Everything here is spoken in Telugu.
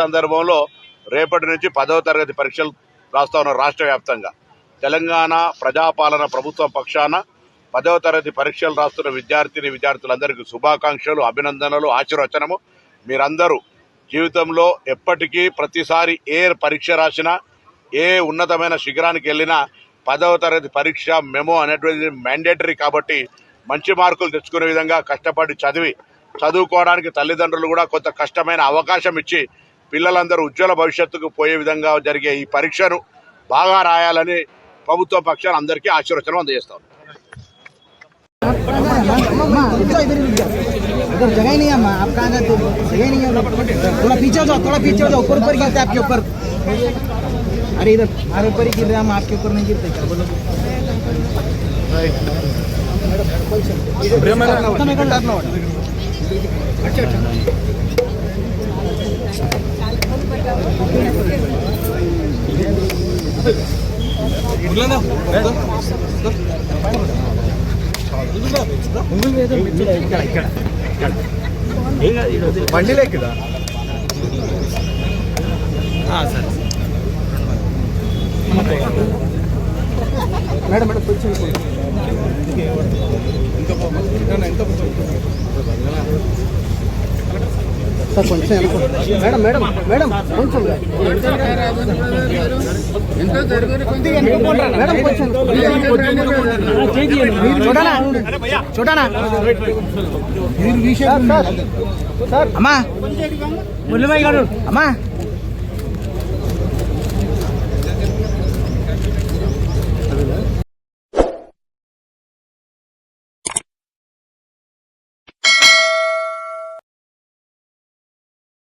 సందర్భంలో రేపటి నుంచి పదవ తరగతి పరీక్షలు రాస్తా ఉన్నారు రాష్ట్ర వ్యాప్తంగా. తెలంగాణ ప్రజాపాలన ప్రభుత్వం పక్షాన పదవ తరగతి పరీక్షలు రాస్తున్న విద్యార్థిని విద్యార్థులందరికీ శుభాకాంక్షలు అభినందనలు ఆశీర్వచనము. మీరందరూ జీవితంలో ఎప్పటికీ ప్రతిసారి ఏ పరీక్ష రాసినా ఏ ఉన్నతమైన శిఖరానికి వెళ్ళినా పదవ తరగతి పరీక్ష మెమో అనేటువంటిది మ్యాండేటరీ కాబట్టి మంచి మార్కులు తెచ్చుకునే విధంగా కష్టపడి చదివి చదువుకోవడానికి తల్లిదండ్రులు కూడా కొంత కష్టమైన అవకాశం ఇచ్చి పిల్లలందరూ ఉజ్వల భవిష్యత్తుకు పోయే విధంగా జరిగే ఈ పరీక్షను బాగా రాయాలని ప్రభుత్వ పక్షాన్ని అందరికీ ఆశీర్వచనం అందజేస్తాం अम्मा रुक जाओ इधर ही रुक जाओ इधर जगह ही नहीं है अम्मा आप कहाँ जाते हो जगह ही नहीं है उधर। थोड़ा पीछे हो जाओ थोड़ा पीछे हो जाओ ऊपर ऊपर गिरते हैं आपके ऊपर अरे इधर हमारे ऊपर ही गिर रहे हैं हम आपके ऊपर नहीं गिरते क्या बोलो उत्तम एक മണ്ണിലേക്ക് ആ സാർ మేడం మేడం కొంచెం ఎంత ఎంత సార్ కొంచెం. మేడం మేడం మేడం కొంచెం మేడం కొంచెం మీరు చూడనా? చూడనా? మీరు విషయం సార్ అమ్మా. అమ్మా.